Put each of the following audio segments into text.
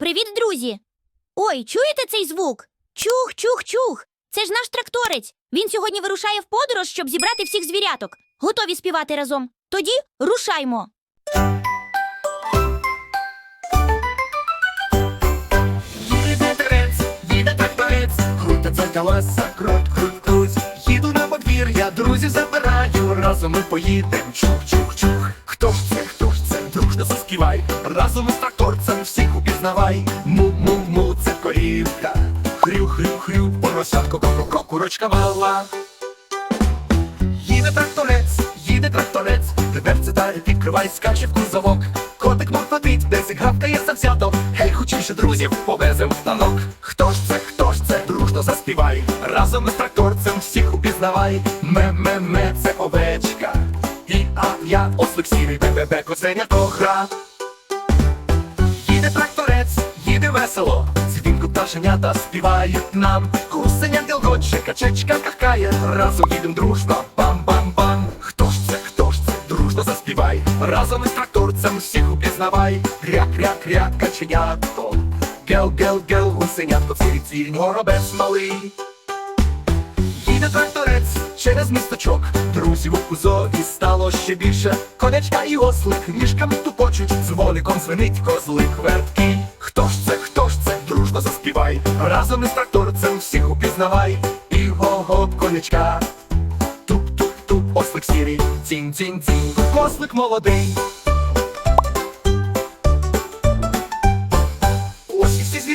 Привіт, друзі! Ой, чуєте цей звук? Чух, чух, чух. Це ж наш тракторець. Він сьогодні вирушає в подорож, щоб зібрати всіх звіряток. Готові співати разом. Тоді рушаймо. Їде трець, їде тракторець, крутиться колеса, крут, крут, круть. Їду на подвір'я, друзів забираю, разом ми поїдем. Чух, чух, чух. Хто ж це, хто ж це, дружно заспівай. Разом із тракторцем всіх упізнавай. Му, му, му, це корівка. Хрю, хрю, хрю, поросятко, ко, ко, курочка мала. Їде тракторець, їде тракторець, дверці далі відкривай, скаче в кузовок. Котик морфатить, десь гавкає завзято. Гей, хочіше друзів повезем в станок. Хто ж це, хто ж це, дружно заспівай. Разом із тракторцем всіх упізнавай. Ме-ме-ме, це овечка. І а я ослик сірий, бе-бе-бе, косеня то гра. Весело, дзвінку пташенята співають нам. Кусеня гілгоче, качечка какає, разом їдем дружно, бам-бам-бам. Хто ж це, хто ж це, дружно заспівай, разом із тракторцем всіх упізнавай. Кря-кря-кря, каченято, гел-гел-гел, гусенятко, цвірі-цвірінь, горобець малий. Їде тракторець через місточок, друзів у кузові стало ще більше. Конячка і ослик ніжками тупочуть, дзвоником звенить козлик верткий. Хто ж це, хто ж це, дружно заспівай, разом із тракторцем всіх упізнавай. І го-гоп конячка, туп-туп-туп, ослик сірий, цінь-цінь-цінь, кослик молодий.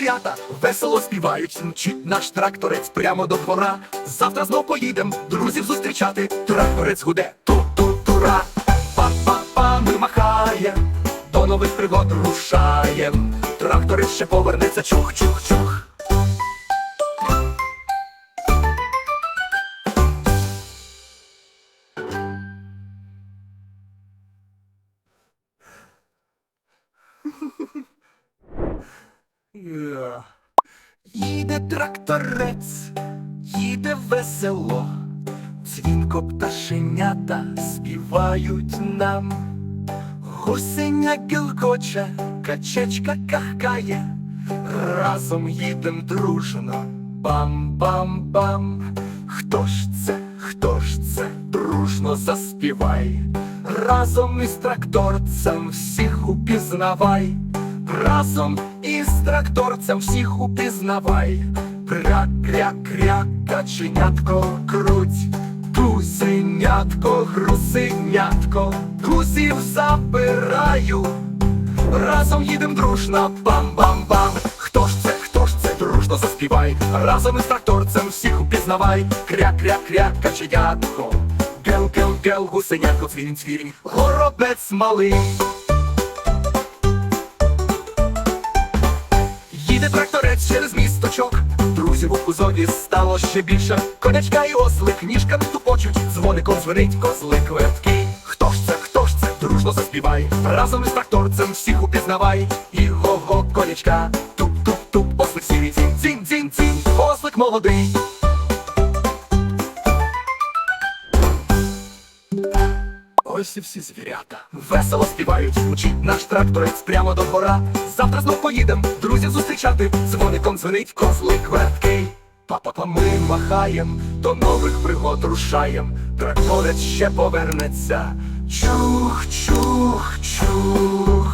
Звірята весело співають, мчить наш тракторець прямо до двора. Завтра знов поїдем друзів зустрічати. Тракторець гуде ту-ту-тура. Па-па-па, ми махаєм, до нових пригод рушаєм. Тракторець ще повернеться чух-чух-чух. Yeah. Їде тракторець, їде весело, дзвінко пташенята співають нам. Гусеня гілкоче, качечка кахкає, разом їдем дружно, бам-бам-бам. Хто ж це, хто ж це, дружно заспівай, разом із тракторцем всіх упізнавай. Разом із тракторцем всіх упізнавай. Кря-кря-кря, каченятко круть, Гусенятко, грусенятко, друзів забираю. Разом їдем дружно, бам-бам-бам. Хто ж це, хто ж це, дружно заспівай. Разом із тракторцем всіх упізнавай. Кря-кря-кря, каченятко, гел-гел-гел, гусенятко, цвірінь-цвірінь, горобець малий. Тракторець через місточок, друзів у кузові стало ще більше. Конячка і ослик ніжками тупочуть, дзвоником звенить козлик верткий. Хто ж це, хто ж це, дружно заспівай, разом із тракторцем всіх упізнавай. І го-го, конячка, туп-туп-туп, ослик сірий, цін, цін, цін, цін, ослик молодий. Ось всі звірята весело співають, мчить наш тракторець прямо до двора. Завтра знов поїдем, друзів зустрічати, дзвоником дзвонить козлик верткий. Па-па-па, ми махаєм, до нових пригод рушаєм. Тракторець ще повернеться. Чух, чух, чух.